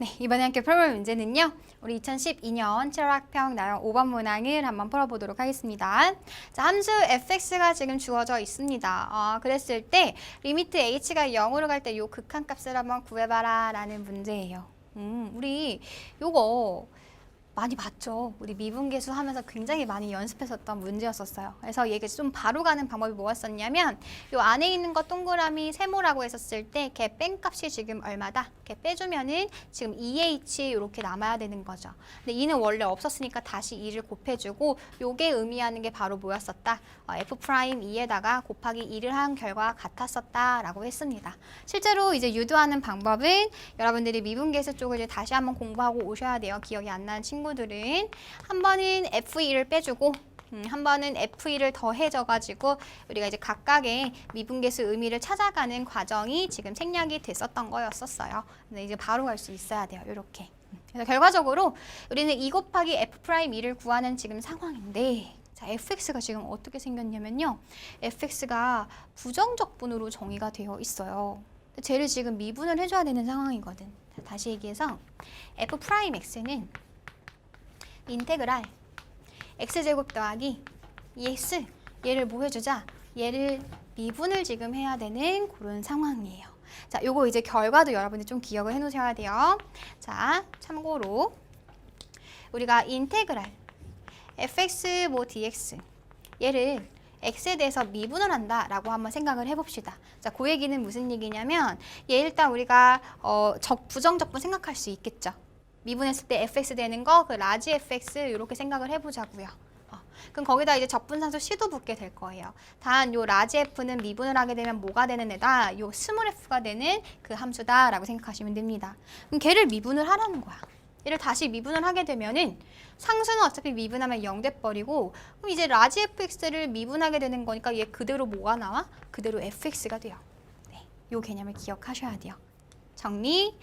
네, 이번에 함께 풀어볼 문제는요. 우리 2012년 7월 학평 나형 5번 문항을 한번 풀어보도록 하겠습니다. 자, 함수 fx가 지금 주어져 있습니다. 어, 그랬을 때 리미트 h가 0으로 갈 때 요 극한값을 한번 구해봐라 라는 문제예요. 음, 우리 요거 많이 봤죠. 우리 미분계수 하면서 굉장히 많이 연습했었던 문제였었어요. 그래서 얘가 좀 바로 가는 방법이 뭐였었냐면 요 안에 있는 거 동그라미 세모라고 했었을 때 걔 뺀값이 지금 얼마다? 걔 빼주면은 지금 2h 이렇게 남아야 되는 거죠. 근데 2는 원래 없었으니까 다시 2를 곱해주고 요게 의미하는 게 바로 뭐였었다? 어, f 프라임 2에다가 곱하기 2를 한 결과가 같았었다라고 했습니다. 실제로 이제 유도하는 방법은 여러분들이 미분계수 쪽을 이제 다시 한번 공부하고 오셔야 돼요. 기억이 안 나는 친구 들은 한 번은 f2를 빼주고 음, 한 번은 F2를 더해져가지고 우리가 이제 각각의 미분계수 의미를 찾아가는 과정이 지금 생략이 됐었던 거였었어요. 근데 이제 바로 갈 수 있어야 돼요. 이렇게. 그래서 결과적으로 우리는 2 곱하기 F 프라임 2를 구하는 지금 상황인데 자, fx가 지금 어떻게 생겼냐면요. fx가 부정적분으로 정의가 되어 있어요. 쟤를 지금 미분을 해줘야 되는 상황이거든. 자, 다시 얘기해서 f 프라임 x는 인테그랄 x제곱 더하기 2x 얘를 뭐 해주자? 얘를 미분을 지금 해야 되는 그런 상황이에요. 자, 요거 이제 결과도 여러분들 좀 기억을 해 놓으셔야 돼요. 자, 참고로 우리가 인테그랄 fx 뭐 dx 얘를 x에 대해서 미분을 한다라고 한번 생각을 해봅시다. 자, 그 얘기는 무슨 얘기냐면 얘 일단 우리가 어, 적 부정적분 생각할 수 있겠죠. 미분했을 때 fx 되는 거, 그 라지 fx 이렇게 생각을 해보자고요. 어, 그럼 거기다 이제 적분상수 c도 붙게 될 거예요. 단 요 라지 f는 미분을 하게 되면 뭐가 되는 애다? 요 스몰 f가 되는 그 함수다라고 생각하시면 됩니다. 그럼 걔를 미분을 하라는 거야. 얘를 다시 미분을 하게 되면은 상수는 어차피 미분하면 0 돼버리고 그럼 이제 라지 fx를 미분하게 되는 거니까 얘 그대로 뭐가 나와? 그대로 fx가 돼요. 네, 요 개념을 기억하셔야 돼요. 정리.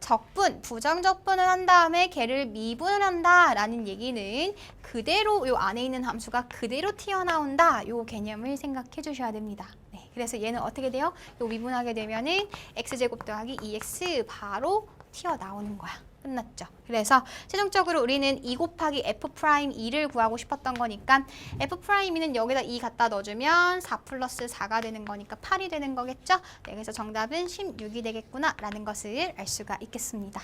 적분, 부정적분을 한 다음에 걔를 미분을 한다라는 얘기는 그대로 요 안에 있는 함수가 그대로 튀어나온다 요 개념을 생각해 주셔야 됩니다. 네, 그래서 얘는 어떻게 돼요? 요 미분하게 되면은 x제곱 더하기 2x 바로 튀어나오는 거야. 끝났죠. 그래서 최종적으로 우리는 2 곱하기 f 프라임 2를 구하고 싶었던 거니까 f 프라임 2는 여기다 2 갖다 넣어주면 4 플러스 4가 되는 거니까 8이 되는 거겠죠. 네, 그래서 정답은 16이 되겠구나 라는 것을 알 수가 있겠습니다.